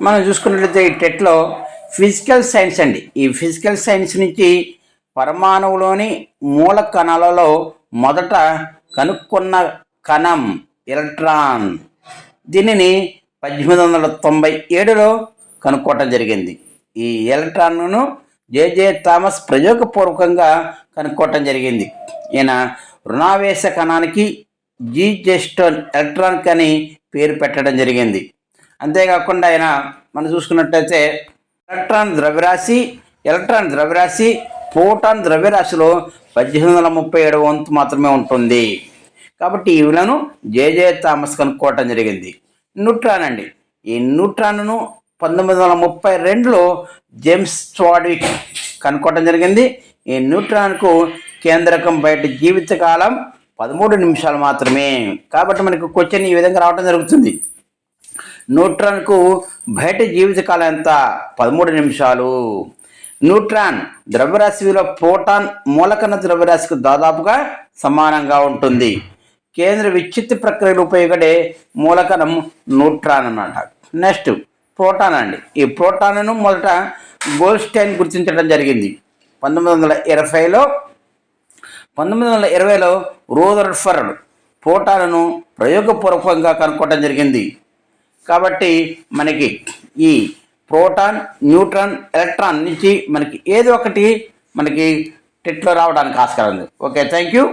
మనం చూసుకున్నట్లయితే ఈ టెట్లో ఫిజికల్ సైన్స్ అండి. ఈ ఫిజికల్ సైన్స్ నుంచి పరమాణువులోని మూల కణాలలో మొదట కనుక్కున్న కణం ఎలక్ట్రాన్ దీనిని పద్దెనిమిది వందల తొంభై ఏడులో కనుక్కోవటం జరిగింది. ఈ ఎలక్ట్రాన్ను జేజే థామస్ ప్రయోగపూర్వకంగా కనుక్కోవటం జరిగింది. ఈయన రుణావేశ కణానికి జీ జెస్టోన్ ఎలక్ట్రానిక్ అని పేరు పెట్టడం జరిగింది. అంతేకాకుండా ఆయన మనం చూసుకున్నట్టయితే ఎలక్ట్రాన్ ద్రవ్యరాశి ఎలక్ట్రాన్ ద్రవ్యరాశి ప్రోటాన్ ద్రవ్యరాశిలో పద్దెనిమిది వందల ముప్పై ఏడు వంతు మాత్రమే ఉంటుంది. కాబట్టి ఈ విలువను జేజే థామస్ కనుక్కోవటం జరిగింది. న్యూట్రాన్ అండి ఈ న్యూట్రాన్ను పంతొమ్మిది వందల ముప్పై రెండులో జేమ్స్ స్వాడిక్ కనుక్కోవటం జరిగింది. ఈ న్యూట్రాన్కు కేంద్రకం బయట జీవితకాలం పదమూడు నిమిషాలు మాత్రమే. కాబట్టి మనకు క్వశ్చన్ ఈ విధంగా రావడం జరుగుతుంది. న్యూట్రాన్కు బయట జీవితకాలం ఎంత? పదమూడు నిమిషాలు. న్యూట్రాన్ ద్రవ్యరాశి విలువ ప్రోటాన్ మూలకణ ద్రవ్యరాశికి దాదాపుగా సమానంగా ఉంటుంది. కేంద్ర విచ్ఛిత్తి ప్రక్రియలు ఉపయోగపడే మూలకణం న్యూట్రాన్ అన్నమాట. నెక్స్ట్ ప్రోటాన్ అండి. ఈ ప్రోటాన్ను మొదట గోల్స్టైన్ గుర్తించడం జరిగింది. పంతొమ్మిది వందల ఇరవైలో పంతొమ్మిది వందల ఇరవైలో రోదర్ఫర్డ్ ప్రోటాన్ను ప్రయోగపూర్వకంగా కనుక్కోవడం జరిగింది. కాబట్టి మనకి ఈ ప్రోటాన్ న్యూట్రాన్ ఎలక్ట్రాన్ నుంచి మనకి ఏదో ఒకటి మనకి టెట్లో రావడానికి ఆస్కారం ఉంది. Okay thank you.